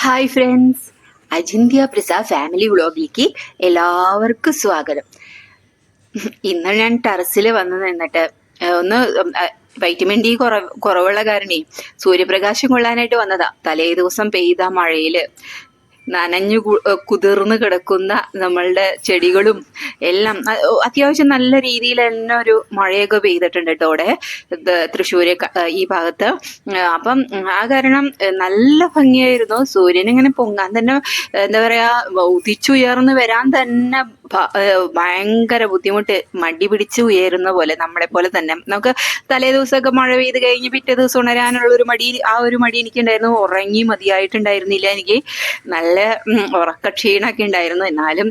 Hi friends Achinthya Prasad family വ്ളോഗിലേക്ക് എല്ലാവർക്കും സ്വാഗതം. ഇന്ന് ഞാൻ ടെറസിൽ വന്ന് നിന്നിട്ട് ഒന്ന് വൈറ്റമിൻ ഡി കുറവ് കുറവുള്ള കാരണേ സൂര്യപ്രകാശം കൊള്ളാനായിട്ട് വന്നതാ. തലേ ദിവസം പെയ്ത മഴയിൽ. നനഞ്ഞു കുതിർന്നു കിടക്കുന്ന നമ്മളുടെ ചെടികളും എല്ലാം അത്യാവശ്യം നല്ല രീതിയിൽ തന്നെ ഒരു മഴയൊക്കെ പെയ്തിട്ടുണ്ട് കേട്ടോ അവിടെ തൃശ്ശൂര് ഈ ഭാഗത്ത്. അപ്പം ആ കാരണം നല്ല ഭംഗിയായിരുന്നു. സൂര്യൻ ഇങ്ങനെ പൊങ്ങാൻ തന്നെ എന്താ പറയാ ഉദിച്ചുയർന്ന് വരാൻ തന്നെ ഭയങ്കര ബുദ്ധിമുട്ട് മടി പിടിച്ച് ഉയരുന്ന പോലെ നമ്മളെ പോലെ തന്നെ. നമുക്ക് തലേ ദിവസമൊക്കെ മഴ പെയ്ത് കഴിഞ്ഞ് പിറ്റേ ദിവസം ഉണരാനുള്ള ഒരു മടി ആ ഒരു മടി എനിക്കുണ്ടായിരുന്നു. ഉറങ്ങി മതിയായിട്ടുണ്ടായിരുന്നില്ല എനിക്ക്. നല്ല ഉറക്ക ഉറക്കക്ഷീണൊക്കെ ഉണ്ടായിരുന്നു. എന്നാലും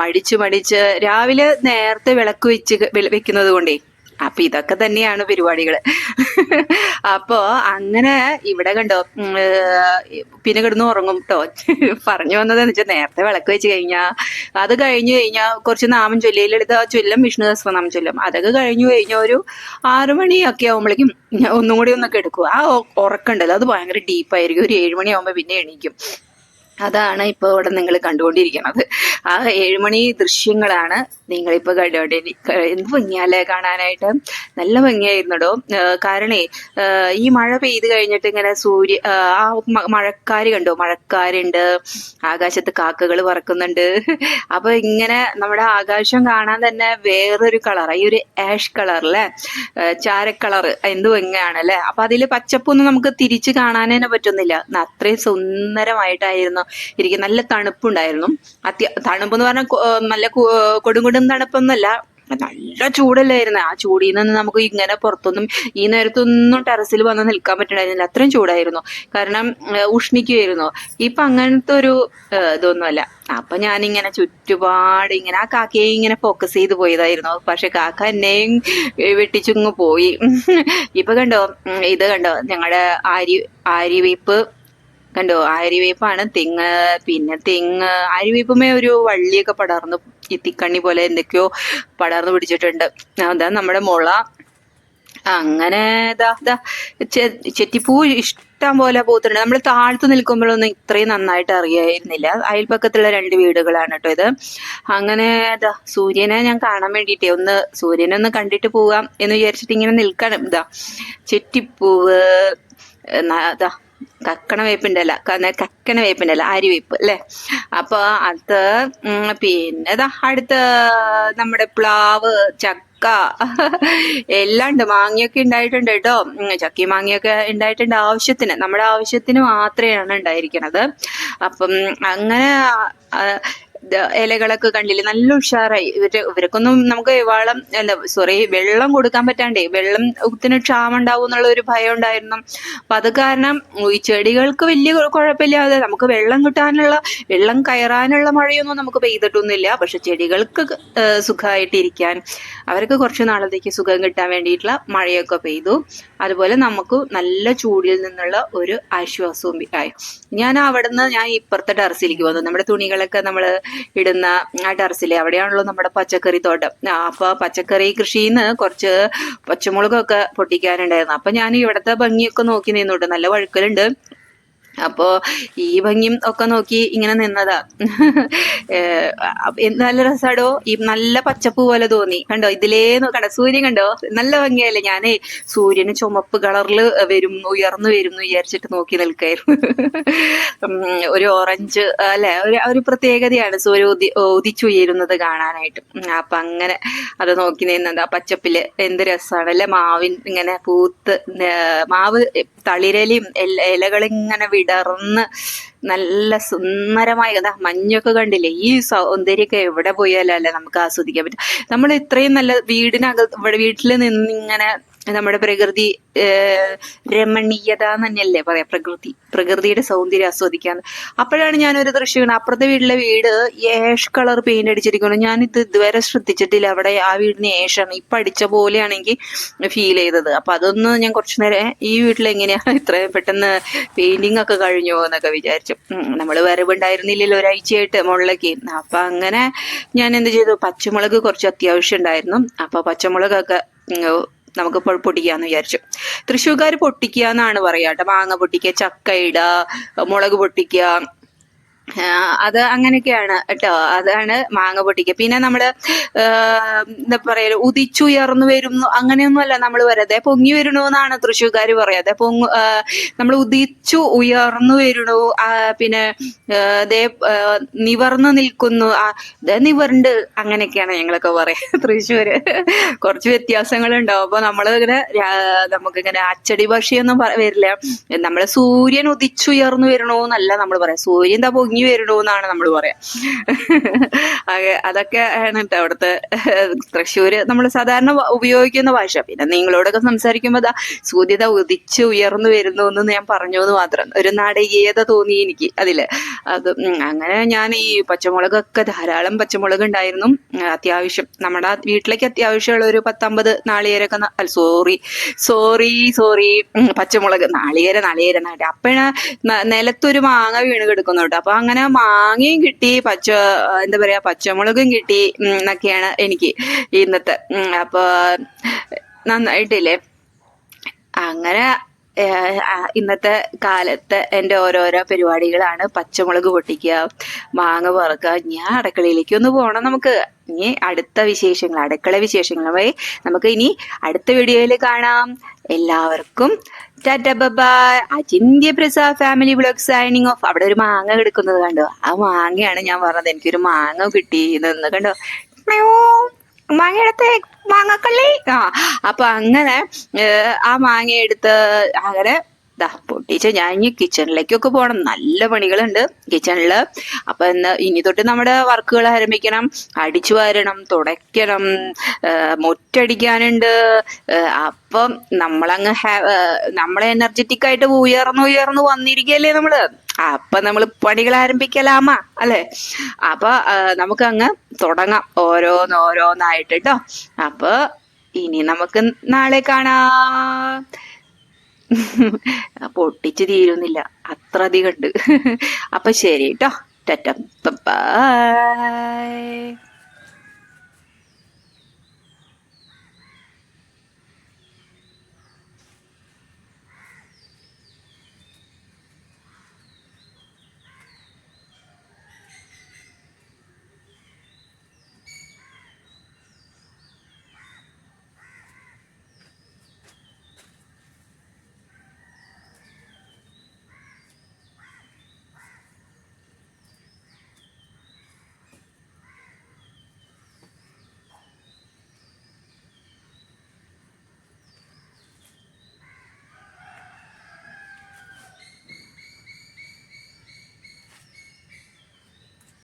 മടിച്ച് മടിച്ച് രാവിലെ നേരത്തെ വിളക്ക് വെച്ച് വെക്കുന്നത് കൊണ്ടേ അപ്പൊ ഇതൊക്കെ തന്നെയാണ് പരിപാടികൾ അപ്പോ അങ്ങനെ ഇവിടെ കണ്ടോ പിന്നെ കിടന്ന് ഉറങ്ങും കേട്ടോ പറഞ്ഞു വന്നതെന്ന് വെച്ചാൽ നേരത്തെ വിളക്ക് വെച്ച് കഴിഞ്ഞാ അത് കഴിഞ്ഞു കഴിഞ്ഞാൽ കുറച്ച് നാമം ചൊല്ലിയിലെടുത്ത് ആ ചൊല്ലം വിഷ്ണു നാമം ചൊല്ലും. അതൊക്കെ കഴിഞ്ഞു കഴിഞ്ഞാൽ ഒരു ആറുമണിയൊക്കെ ആകുമ്പോഴേക്കും ഒന്നും കൂടി ഒന്നൊക്കെ എടുക്കും. ആ ഉറക്കണ്ടല്ലോ അത് ഭയങ്കര ഡീപ്പായിരിക്കും ഒരു ഏഴ് മണിയാകുമ്പോൾ പിന്നെ എണീക്കും. അതാണ് ഇപ്പോൾ ഇവിടെ നിങ്ങൾ കണ്ടുകൊണ്ടിരിക്കുന്നത് ആ ഏഴുമണി ദൃശ്യങ്ങളാണ് നിങ്ങളിപ്പോൾ കണ്ടുകൊണ്ടി എന്ത് ഭംഗിയാലേ കാണാനായിട്ട്? നല്ല ഭംഗിയായിരുന്നടോ. കാരണേ ഈ മഴ പെയ്ത് കഴിഞ്ഞിട്ട് ഇങ്ങനെ സൂര്യ ആ മഴക്കാർ കണ്ടോ? മഴക്കാരുണ്ട് ആകാശത്ത് കാക്കകൾ പറക്കുന്നുണ്ട്. അപ്പോൾ ഇങ്ങനെ നമ്മുടെ ആകാശം കാണാൻ തന്നെ വേറൊരു കളർ ഈ ഒരു ആഷ് കളർ അല്ലേ ചാരക്കളർ കളർ എന്ത് ഭംഗിയാണ് അല്ലേ അപ്പൊ അതിൽ പച്ചപ്പൊന്നും നമുക്ക് തിരിച്ച് കാണാനേ പറ്റുന്നില്ല. ന- അത്രയും സുന്ദരമായിട്ടായിരുന്നു ഇരിക്കും. നല്ല തണുപ്പുണ്ടായിരുന്നു. അത്യ തണുപ്പ് എന്ന് പറഞ്ഞാൽ നല്ല കൊടും കൊടും തണുപ്പൊന്നുമല്ല. നല്ല ചൂടല്ലായിരുന്നു. ആ ചൂടിൽ നിന്ന് നമുക്ക് ഇങ്ങനെ പുറത്തൊന്നും ഈ നേരത്തൊന്നും ടെറസിൽ വന്ന് നിൽക്കാൻ പറ്റണായിരുന്നില്ല. അത്രയും ചൂടായിരുന്നു. കാരണം ഉഷ്ണിക്കുമായിരുന്നു ഇപ്പൊ അങ്ങനത്തെ ഒരു ഇതൊന്നുമല്ല. അപ്പൊ ഞാനിങ്ങനെ ചുറ്റുപാട് ഇങ്ങനെ ആ കാക്കയെ ഇങ്ങനെ ഫോക്കസ് ചെയ്ത് പോയതായിരുന്നു. പക്ഷെ കാക്ക എന്നെയും വെട്ടിച്ചുങ്ങ് പോയി. ഇപ്പൊ കണ്ടോ ഇത് കണ്ടോ ഞങ്ങളുടെ ആരി ആര്യവേപ്പ് കണ്ടോ ആര്യവേപ്പാണ് തെങ്ങ് പിന്നെ തെങ്ങ് ആര്യവേപ്പുമേ ഒരു വള്ളിയൊക്കെ പടർന്നു ഈ തിക്കണ്ണി പോലെ എന്തൊക്കെയോ പടർന്നു പിടിച്ചിട്ടുണ്ട്. അതാ നമ്മുടെ മുള. അങ്ങനെ ദാ ദാ ചെ- ഇഷ്ടം പോലെ പൂത്തുണ്ട് നമ്മൾ താഴ്ത്തു നിൽക്കുമ്പോഴൊന്നും ഇത്രയും നന്നായിട്ട് അറിയായിരുന്നില്ല. അയൽപ്പക്കത്തുള്ള രണ്ട് വീടുകളാണ് കേട്ടോ ഇത്. അങ്ങനെ ദാ സൂര്യനെ ഞാൻ കാണാൻ വേണ്ടിയിട്ടേ ഒന്ന് സൂര്യനെ ഒന്ന് കണ്ടിട്ട് പോവാം എന്ന് വിചാരിച്ചിട്ട് ഇങ്ങനെ നിൽക്കണം. ഇതാ ചെറ്റിപ്പൂവ് ഇതാ കക്കണ വേപ്പിന്റെ അല്ല കക്കണ വേപ്പിന്റെ അല്ല അരിവേപ്പ് അല്ലേ അപ്പൊ അത് പിന്നെ അടുത്ത നമ്മുടെ പ്ലാവ് ചക്ക എല്ലാം ഉണ്ട്. മാങ്ങയൊക്കെ ഉണ്ടായിട്ടുണ്ട് കേട്ടോ. ചക്കി മാങ്ങയൊക്കെ ഉണ്ടായിട്ടുണ്ട് ആവശ്യത്തിന്. നമ്മുടെ ആവശ്യത്തിന് മാത്രമാണ് ഉണ്ടായിരിക്കണത്. അപ്പം അങ്ങനെ ഇലകളൊക്കെ കണ്ടില്ലേ? നല്ല ഉഷാറായി. ഇവർ ഇവർക്കൊന്നും നമുക്ക് വളം എന്താ സോറി വെള്ളം കൊടുക്കാൻ പറ്റാണ്ടേ. വെള്ളം ത്തിന് ക്ഷാമം ഉണ്ടാവും എന്നുള്ള ഒരു ഭയം ഉണ്ടായിരുന്നു. അപ്പൊ അത് കാരണം ഈ ചെടികൾക്ക് വലിയ കുഴ- കുഴപ്പമില്ലാതെ നമുക്ക് വെള്ളം കിട്ടാനുള്ള വെള്ളം കയറാനുള്ള മഴയൊന്നും നമുക്ക് പെയ്തിട്ടൊന്നുമില്ല. പക്ഷെ ചെടികൾക്ക് സുഖമായിട്ടിരിക്കാൻ അവർക്ക് കുറച്ച് നാളത്തേക്ക് സുഖം കിട്ടാൻ വേണ്ടിയിട്ടുള്ള മഴയൊക്കെ പെയ്തു. അതുപോലെ നമുക്ക് നല്ല ചൂടിൽ നിന്നുള്ള ഒരു ആശ്വാസവും ആയി. ഞാൻ അവിടുന്ന് ഞാൻ ഇപ്പുറത്തെ ടെറസിലേക്ക് വന്നു. നമ്മുടെ തുണികളൊക്കെ നമ്മൾ ഇടുന്ന ആ ടെറസിലെ അവിടെയാണല്ലോ നമ്മുടെ പച്ചക്കറി തോട്ടം. അപ്പൊ പച്ചക്കറി നിന്ന് കുറച്ച് പച്ചമുളകൊക്കെ പൊട്ടിക്കാനുണ്ടായിരുന്നു. അപ്പൊ ഞാൻ ഇവിടുത്തെ ഭംഗിയൊക്കെ നോക്കി നിന്നോട്ട്. നല്ല വഴുക്കലുണ്ട്. അപ്പോ ഈ ഭംഗിയും ഒക്കെ നോക്കി ഇങ്ങനെ നിന്നതാ. നല്ല രസാടോ? ഈ നല്ല പച്ചപ്പ് പോലെ തോന്നി. കണ്ടോ? ഇതിലേ നോക്കണ്ട കണ്ടോ? സൂര്യൻ കണ്ടോ? നല്ല ഭംഗിയല്ലേ ഞാനേ സൂര്യന് ചുമപ്പ് കളറിൽ വരും ഉയർന്നു വരും വിചാരിച്ചിട്ട് നോക്കി നിൽക്കായിരുന്നു. ഒരു ഓറഞ്ച് അല്ലെ? ഒരു ഒരു പ്രത്യേകതയാണ് സൂര്യ ഉദി ഉദിച്ചുയരുന്നത് കാണാനായിട്ട്. അപ്പൊ അങ്ങനെ അത് നോക്കി നിന്നത്. ആ പച്ചപ്പിൽ എന്ത് രസമാണ് അല്ലെ? മാവിൻ ഇങ്ങനെ പൂത്ത് മാവ് തളിരലിയും ഇലകളിങ്ങനെ വിടർന്ന് നല്ല സുന്ദരമായ എന്താ മഞ്ഞൊക്കെ കണ്ടില്ലേ? ഈ സൗന്ദര്യമൊക്കെ എവിടെ പോയാലല്ലേ നമുക്ക് ആസ്വദിക്കാൻ പറ്റും. നമ്മൾ ഇത്രയും നല്ല വീടിനകത്ത് ഇവിടെ വീട്ടിൽ നിന്നിങ്ങനെ നമ്മുടെ പ്രകൃതി രമണീയത എന്ന് തന്നെയല്ലേ പറയാം പ്രകൃതി. പ്രകൃതിയുടെ സൗന്ദര്യം ആസ്വദിക്കാൻ. അപ്പോഴാണ് ഞാനൊരു ദൃശ്യം കാണുന്നത്. അപ്പുറത്തെ വീട്ടിലെ വീട് ഏഷ് കളർ പെയിന്റ് അടിച്ചിരിക്കുന്നു. ഞാൻ ഇത് ഇതുവരെ ശ്രദ്ധിച്ചിട്ടില്ല. അവിടെ ആ വീടിന് ഏഷാണ്. ഇപ്പൊ അടിച്ച പോലെയാണെങ്കിൽ ഫീൽ ചെയ്തത്. അപ്പൊ അതൊന്ന് ഞാൻ കുറച്ചു നേരം ഈ വീട്ടിൽ എങ്ങനെയാണ് ഇത്രയും പെട്ടെന്ന് പെയിന്റിംഗ് ഒക്കെ കഴിഞ്ഞോ? എന്നൊക്കെ വിചാരിച്ചു. നമ്മൾ വരവുണ്ടായിരുന്നില്ലല്ലോ ഒരാഴ്ചയായിട്ട് മുകളിലേക്ക്. അപ്പൊ അങ്ങനെ ഞാൻ എന്ത് ചെയ്തു? പച്ചമുളക് കുറച്ച് അത്യാവശ്യം ഉണ്ടായിരുന്നു. അപ്പൊ പച്ചമുളകൊക്കെ നമുക്ക് പൊട്ടിക്കാന്ന് വിചാരിച്ചു. തൃശ്ശൂർക്കാർ പൊട്ടിക്കുക എന്നാണ് പറയാ മാങ്ങ പൊട്ടിക്കുക ചക്ക ഇടുക മുളക് പൊട്ടിക്കുക അത് അങ്ങനെയൊക്കെയാണ് കേട്ടോ. അതാണ് മാങ്ങ പൊട്ടിക്കുക. പിന്നെ നമ്മൾ ആ, എന്താ പറയൽ ഉദിച്ചുയർന്നു വരുന്നു. അങ്ങനെയൊന്നുമല്ല നമ്മൾ വരാതെ പൊങ്ങി വരണു എന്നാണ് തൃശ്ശൂർക്കാർ പറയാതെ പൊങ്ങു നമ്മൾ ഉദിച്ചു ഉയർന്നു വരണു. പിന്നെ ദേ നിവർന്നു നിൽക്കുന്നു. നിവർണ്ട്. അങ്ങനെയൊക്കെയാണ് ഞങ്ങളൊക്കെ പറയാ തൃശ്ശൂര്. കുറച്ച് വ്യത്യാസങ്ങൾ ഉണ്ടാവും അപ്പൊ നമ്മൾ ഇങ്ങനെ നമുക്കിങ്ങനെ അച്ചടി ഭാഷയൊന്നും വരില്ല. നമ്മൾ സൂര്യൻ ഉദിച്ചുയർന്നു വരണോന്നല്ല നമ്മൾ പറയാം സൂര്യൻ എന്താ പൊങ്ങി വരണു എന്നാണ് നമ്മൾ പറയാം. അതൊക്കെ ആണ് കേട്ടോ അവിടുത്തെ തൃശ്ശൂര് നമ്മൾ സാധാരണ ഉപയോഗിക്കുന്ന ഭാഷ. പിന്നെ നിങ്ങളോടൊക്കെ സംസാരിക്കുമ്പോൾ സൂര്യത ഉദിച്ച് ഉയർന്നു വരുന്നു എന്ന് ഞാൻ പറഞ്ഞു എന്ന് മാത്രം. ഒരു നാടകീയത തോന്നി എനിക്ക് അതിൽ. അത് അങ്ങനെ ഞാൻ ഈ പച്ചമുളകൊക്കെ ധാരാളം പച്ചമുളക് ഉണ്ടായിരുന്നു. അത്യാവശ്യം നമ്മുടെ വീട്ടിലേക്ക് അത്യാവശ്യമുള്ള ഒരു പത്തമ്പത് നാളികേരൊക്കെ സോറി സോറി സോറി പച്ചമുളക്. നാളികേര നാളികേര നാട്ടെ അപ്പഴാ ന- നിലത്തൊരു മാങ്ങ വീണ് കിടക്കുന്നു കേട്ടോ അപ്പൊ അങ്ങനെ മാങ്ങയും കിട്ടി പച്ച എന്താ പറയാ പച്ചമുളകും കിട്ടി എന്നൊക്കെയാണ് എനിക്ക് ഇന്നത്തെ അപ്പോൾ അപ്പൊ നന്നായിട്ടില്ലേ? അങ്ങനെ ഇന്നത്തെ കാലത്തെ എന്റെ ഓരോരോ പരിപാടികളാണ് പച്ചമുളക് പൊട്ടിക്കുക മാങ്ങ പറക്കുക ഞാൻ അടുക്കളയിലേക്ക് ഒന്ന് പോകണം നമുക്ക്. ഇനി അടുത്ത വിശേഷങ്ങൾ അടുക്കള വിശേഷങ്ങളുമായി നമുക്ക് ഇനി അടുത്ത വീഡിയോയിൽ കാണാം. എല്ലാവർക്കും tata Achinthya Prasad family vlog signing off അവിടെ ഒരു മാങ്ങ കിടക്കുന്നത് കണ്ടോ? ആ മാങ്ങയാണ് ഞാൻ പറഞ്ഞത്. എനിക്കൊരു മാങ്ങ കിട്ടി നിന്ന് കണ്ടോ. മാങ്ങയെടുത്ത് മാങ്ങക്കള്ളി? ആ അപ്പൊ അങ്ങനെ ആ മാങ്ങ എടുത്ത് അങ്ങനെ ദാ പൊട്ടിച്ച് ഞാൻ ഇനി കിച്ചണിലേക്കൊക്കെ പോകണം നല്ല പണികളുണ്ട് കിച്ചണിൽ. അപ്പൊ ഇന്ന് ഇനി തൊട്ട് നമ്മുടെ വർക്കുകൾ ആരംഭിക്കണം. അടിച്ചു വാരണം തുടയ്ക്കണം മുറ്റടിക്കാനുണ്ട്. അപ്പം നമ്മളങ്ങ് നമ്മളെ എനർജറ്റിക് ആയിട്ട് ഉയർന്നു ഉയർന്നു വന്നിരിക്കല്ലേ നമ്മൾ? അപ്പൊ നമ്മൾ പണികൾ ആരംഭിക്കലാമാ അല്ലെ? അപ്പൊ നമുക്ക് അങ്ങ് തുടങ്ങാം ഓരോന്നോരോന്നായിട്ട് കേട്ടോ അപ്പൊ ഇനി നമുക്ക് നാളെ കാണാം. പൊട്ടിച്ചു തീരുന്നില്ല. അത്ര അധികം ഉണ്ട്. അപ്പൊ ശരി കേട്ടോ ടറ്റ ബൈ.